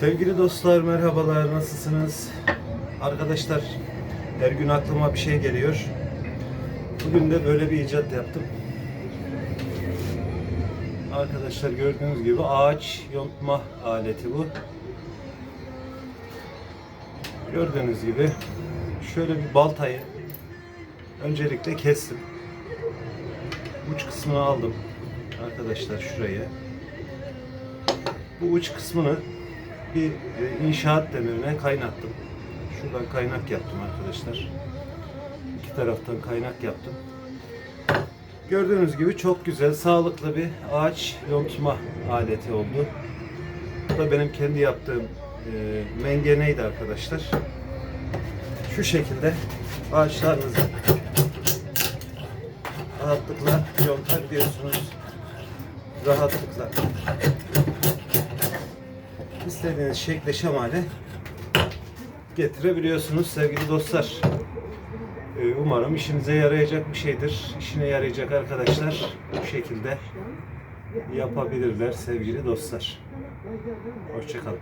Sevgili dostlar merhabalar nasılsınız? Arkadaşlar her gün aklıma bir şey geliyor. Bugün de böyle bir icat yaptım. Arkadaşlar gördüğünüz gibi ağaç yontma aleti bu. Gördüğünüz gibi şöyle bir baltayı öncelikle kestim. Uç kısmını aldım arkadaşlar şuraya. Bu uç kısmını bir e, inşaat demirine kaynattım. Şuradan kaynak yaptım arkadaşlar. İki taraftan kaynak yaptım. Gördüğünüz gibi çok güzel, sağlıklı bir ağaç yontma aleti oldu. Bu da benim kendi yaptığım e, mengeneydi arkadaşlar. Şu şekilde ağaçlarınızı rahatlıkla yontabiliyorsunuz. Rahatlıkla istediğiniz şekle şemale getirebiliyorsunuz sevgili dostlar. Ee, Umarım işinize yarayacak bir şeydir. İşine yarayacak arkadaşlar bu şekilde yapabilirler sevgili dostlar. Hoşçakalın.